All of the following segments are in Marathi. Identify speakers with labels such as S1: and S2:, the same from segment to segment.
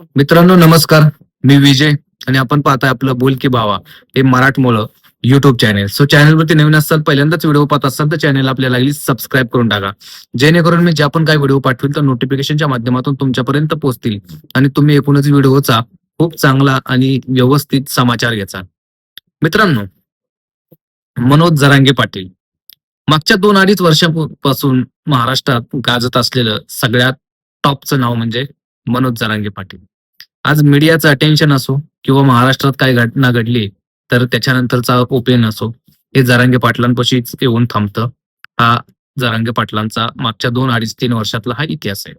S1: मित्रांनो नमस्कार. मी विजय आणि आपण पाहताय आपलं बोल की भावा हे मराठमोळं युट्यूब चॅनेल सो चॅनलवरती नवीन असाल पहिल्यांदाच व्हिडिओ पाहत असाल तर चॅनल आपल्याला लागली सबस्क्राईब करून टाका. जेणेकरून मी ज्या पण काही व्हिडिओ पाठवेल तर नोटिफिकेशनच्या माध्यमातून तुमच्यापर्यंत पोहोचतील आणि तुम्ही एकूणच व्हिडिओचा खूप चांगला आणि व्यवस्थित समाचार घ्याचा मित्रांनो मनोज जरांगे पाटील. मागच्या दोन अडीच वर्षापासून महाराष्ट्रात गाजत असलेलं सगळ्यात टॉपचं नाव म्हणजे मनोज जरांगे पाटील. आज मीडियाचं अटेन्शन असो किंवा महाराष्ट्रात काय घटना घडली तर त्याच्यानंतरचा ओपिनियन असो हे जरांगे पाटलांपाशीच येऊन थांबतं. हा जरांगे पाटलांचा मागच्या दोन अडीच तीन वर्षातला हा इतिहास आहे.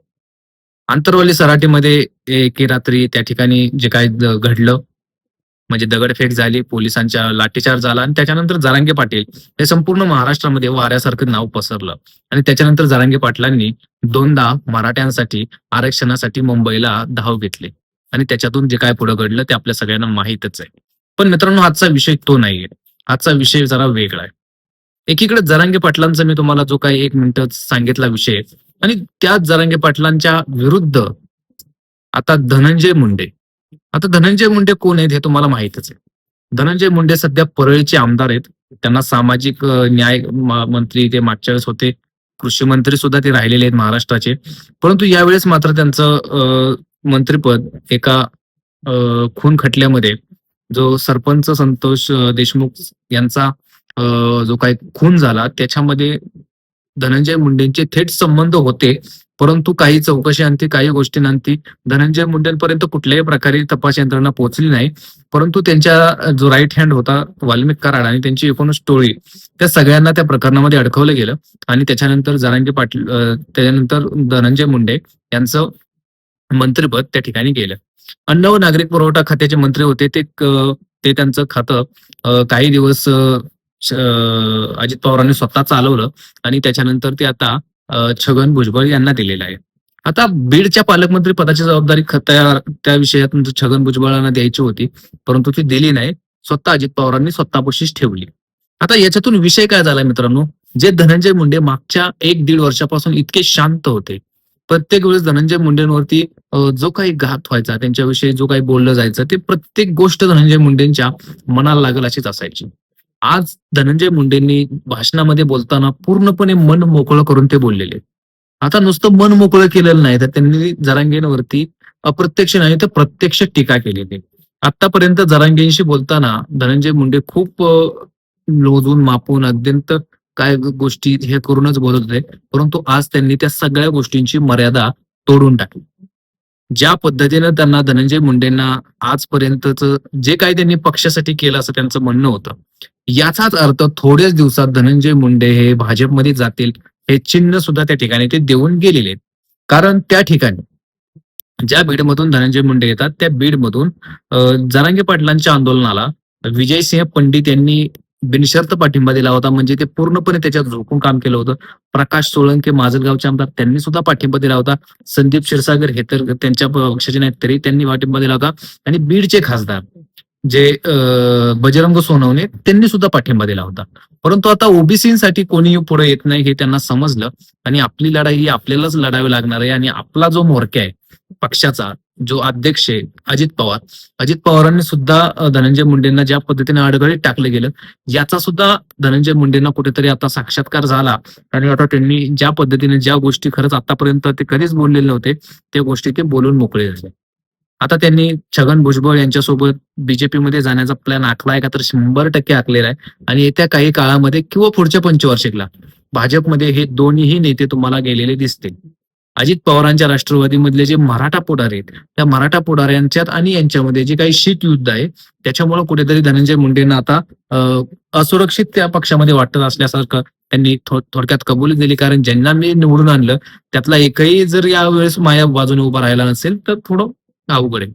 S1: आंतरवली सराटीमध्ये एके रात्री त्या ठिकाणी जे काय घडलं म्हणजे दगडफेक झाली पोलिसांच्या लाठीचार झाला आणि त्याच्यानंतर जारांगे पाटील हे संपूर्ण महाराष्ट्रामध्ये वाऱ्यासारखं नाव पसरलं. आणि त्याच्यानंतर जारांगे पाटलांनी दोनदा मराठ्यांसाठी आरक्षणासाठी मुंबईला धाव घेतली. आणि त्याच्यातून जे काय पुढे घडलं ते आपल्या सगळ्यांना माहीतच आहे. पण मित्रांनो आजचा विषय तो नाहीये. आजचा विषय जरा वेगळा आहे. एकीकडे जरांगे पाटलांचा मी तुम्हाला जो काही एक मिनिट सांगितला विषय आणि त्याच जरांगे पाटलांच्या विरुद्ध आता धनंजय मुंडे आता धनंजय मुंडे कोण आहेत हे तुम्हाला माहितच आहे. धनंजय मुंडे सध्या परळीचे आमदार आहेत. त्यांना सामाजिक न्याय मंत्री ते मागच्या वेळेस होते. कृषी मंत्री सुद्धा ते राहिलेले आहेत महाराष्ट्राचे. परंतु यावेळेस मात्र त्यांचं मंत्रीपद एका खून खटल्यामध्ये जो सरपंच संतोष देशमुख यांचा जो काही खून झाला त्याच्यामध्ये धनंजय मुंडेंचे थेट संबंध होते. परंतु काही चौकशी अंती काही गोष्टींअंती धनंजय मुंडेंपर्यंत कुठल्याही प्रकारे तपास यंत्रणा पोहोचली नाही. परंतु त्यांच्या जो राईट हँड होता वाल्मिक कराड आणि त्यांची एकोणीस टोळी त्या सगळ्यांना त्या प्रकरणामध्ये अडकवलं गेलं. आणि त्याच्यानंतर जरांगे पाटील त्याच्यानंतर धनंजय मुंडे यांचं मंत्रीपद त्या ठिकाणी गेलं. अन्न व नागरिक पुरवठा खात्याचे मंत्री होते ते ते त्यांचं खातं काही दिवस अ, अजित पवारांनी स्वतः चालवलं. आणि त्याच्यानंतर ते आता छगन भुजबळ यांना दिलेलं आहे. आता बीडच्या पालकमंत्री पदाची जबाबदारी त्या त्या विषयात म्हणजे छगन भुजबळांना द्यायची होती परंतु ती दिली नाही. स्वतः अजित पवारांनी स्वतःपाशीच ठेवली. आता याच्यातून विषय काय झाला मित्रांनो? जे धनंजय मुंडे मागच्या एक दीड वर्षापासून इतके शांत होते. प्रत्येक वेळेस धनंजय मुंडेंवरती जो काही घात व्हायचा त्यांच्याविषयी जो काही बोललं जायचं ते प्रत्येक गोष्ट धनंजय मुंडेंच्या मनाला लागेल अशीच असायची. आज धनंजय मुंडेंनी भाषणामध्ये बोलताना पूर्णपणे मन मोकळं करून ते बोललेले. आता नुसतं मन मोकळं केलेलं नाही तर त्यांनी जरांगेंवरती अप्रत्यक्ष नाही तर प्रत्यक्ष टीका केलेली. आतापर्यंत जरांगेंशी बोलताना धनंजय मुंडे खूप लोजून मापून अत्यंत काय गोष्टी हे करूनच बोलत होते परंतु आज त्यांनी त्या सगळ्या गोष्टींची मर्यादा तोडून टाकली. ज्या पद्धतीनं त्यांना धनंजय मुंडेंना आजपर्यंतच जे काही त्यांनी पक्षासाठी केलं असं त्यांचं म्हणणं होतं याचाच अर्थ थोड्याच दिवसात धनंजय मुंडे हे भाजपमध्ये जातील हे चिन्ह सुद्धा त्या ठिकाणी ते देऊन गेलेले आहेत. कारण त्या ठिकाणी ज्या बीडमधून धनंजय मुंडे येतात त्या बीडमधून जरांगे पाटलांच्या आंदोलनाला विजयसिंह पंडित यांनी बिनशर्त पाठिंबा दिला होता. म्हणजे ते पूर्णपणे त्याच्यात झोकून काम केलं होतं. प्रकाश सोळंके माजलगावचे आमदार त्यांनी सुद्धा पाठिंबा दिला होता. संदीप क्षीरसागर हे तर त्यांच्या पक्षाचे नाहीत तरी त्यांनी पाठिंबा दिला होता. आणि बीडचे खासदार जे बजरंग सोनवणे त्यांनी सुद्धा पाठिंबा दिला होता. परंतु आता ओबीसीसाठी कोणीही पुढे येत नाही हे त्यांना समजलं. आणि आपली लढाई ही आपल्यालाच लढावी लागणार आहे. आणि आपला जो मोर्चा आहे पक्षाचा जो अध्यक्ष आहे अजित पवार. अजित पवारांनी सुद्धा धनंजय मुंडेंना ज्या पद्धतीने अडगळीत टाकलं गेलं याचा सुद्धा धनंजय मुंडेंना कुठेतरी आता साक्षात्कार झाला. आणि त्यांनी ज्या पद्धतीने ज्या गोष्टी खरंच आतापर्यंत ते कधीच बोललेले नव्हते त्या गोष्टी ते बोलून मोकळे झाले. आता त्यांनी छगन भुजबळ यांच्यासोबत बीजेपी मध्ये जाण्याचा प्लॅन आखलाय का तर शंभर टक्के आखलेला आहे. आणि येत्या काही काळामध्ये किंवा पुढच्या पंचवार्षिकला भाजपमध्ये हे दोन्हीही नेते तुम्हाला गेलेले दिसतील. अजित पवारांच्या राष्ट्रवादीमधले जे मराठा पुढारे आहेत त्या मराठा पुढाऱ्यांच्यात आणि यांच्यामध्ये जे काही शीत युद्ध आहे त्याच्यामुळे कुठेतरी धनंजय मुंडेंना आता असुरक्षित त्या पक्षामध्ये वाटत असल्यासारखं त्यांनी थोडक्यात कबुली दिली. कारण ज्यांना मी निवडून आणलं त्यातला एकही जर यावेळेस माझ्या बाजूने उभा राहिला नसेल तर थोडं अवघड आहे.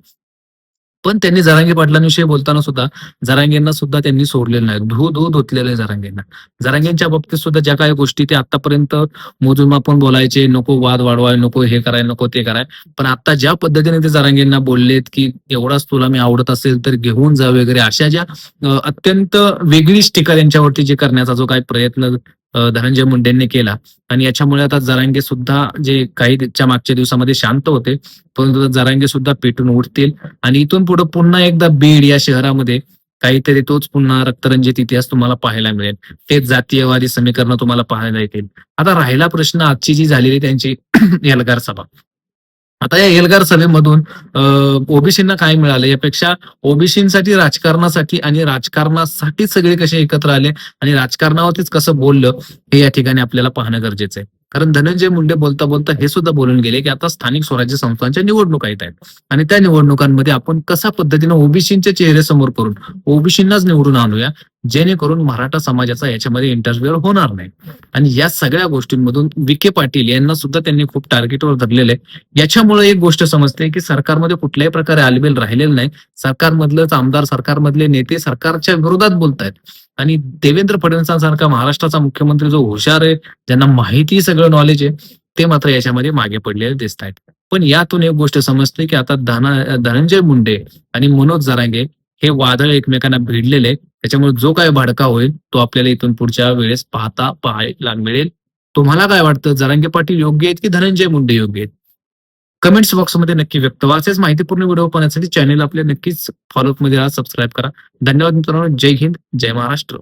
S1: पण त्यांनी जरांगे पाटलांविषयी बोलताना सुद्धा जरांगेंना सुद्धा त्यांनी सोडलेलं नाही. धू धू धुतलेलं आहे जरांगेंना. जरांगेंच्या बाबतीत सुद्धा ज्या काही गोष्टी ते आतापर्यंत मोजून आपण बोलायचे नको वाद वाढवाय नको हे कराय नको ते कराय. पण आता ज्या पद्धतीने ते जरांगेंना बोललेत की एवढाच तुला मी आवडत असेल तर घेऊन जा वगैरे अशा ज्या अत्यंत वेगळीच टीका त्यांच्यावरती जे करण्याचा जो काही प्रयत्न धनंजय मुंडेंनी केला. आणि याच्यामुळे आता जरांगे सुद्धा जे काही मागच्या दिवसामध्ये शांत होते परंतु जरांगे सुद्धा पेटून उठतील. आणि इथून पुढे पुन्हा एकदा बीड या शहरामध्ये काहीतरी तोच पुन्हा रक्तरंजित इतिहास तुम्हाला पाहायला मिळेल. तेच जातीयवादी समीकरण तुम्हाला पाहायला येतील. आता राहिला प्रश्न आजची जी झालेली त्यांची एल्गार सभा. आता या एल्गार सभेमधून ओबीसींना काय मिळालं? यापेक्षा ओबीसीसाठी राजकारणासाठी आणि राजकारणासाठी सगळे कसे एकत्र आले आणि राजकारणावरतीच कसं बोललं हे या ठिकाणी आपल्याला पाहणं गरजेचं आहे. कारण धनंजय मुंडे बोलता बोलता हे सुद्धा बोलून गेले की आता स्थानिक स्वराज्य संस्थांच्या निवडणुका येत आहेत. आणि त्या निवडणुकांमध्ये आपण कशा पद्धतीने ओबीसींचे चेहरे समोर करून ओबीसींनाच निवडून आणूया जेणेकरून मराठा समाजाचा याच्यामध्ये इंटरव्ह्यू होणार नाही. आणि या सगळ्या गोष्टींमधून विखे पाटील यांना सुद्धा त्यांनी खूप टार्गेटवर धरलेलं आहे. याच्यामुळे एक गोष्ट समजते की सरकारमध्ये कुठल्याही प्रकारे आलबेल राहिलेलं नाही. सरकारमधलंच आमदार सरकारमधले नेते सरकारच्या विरोधात बोलतायत. आणि देवेंद्र फडणवीसांसारखा महाराष्ट्राचा मुख्यमंत्री जो हुशार आहे ज्यांना माहिती सगळं नॉलेज आहे ते मात्र याच्यामध्ये मागे पडलेले दिसत आहेत पण यातून एक गोष्ट समजते की आता धना धनंजय मुंडे आणि मनोज जरांगे हे वादळ एकमेकांना भिडलेले आहे. त्याच्यामुळे जो काय भडका होईल तो आपल्याला इथून पुढच्या वेळेस पाहता पाहायला मिळेल. तुम्हाला काय वाटतं? जरांगे पाटील योग्य आहेत की धनंजय मुंडे योग्य आहेत? कमेंट्स बॉक्समध्ये नक्की व्यक्त व्हा. असेच माहितीपूर्ण व्हिडिओ पाहण्यासाठी चॅनेल आपल्या नक्कीच फॉलोअपमध्ये सबस्क्राईब करा. धन्यवाद मित्रांनो. जय हिंद जय महाराष्ट्र.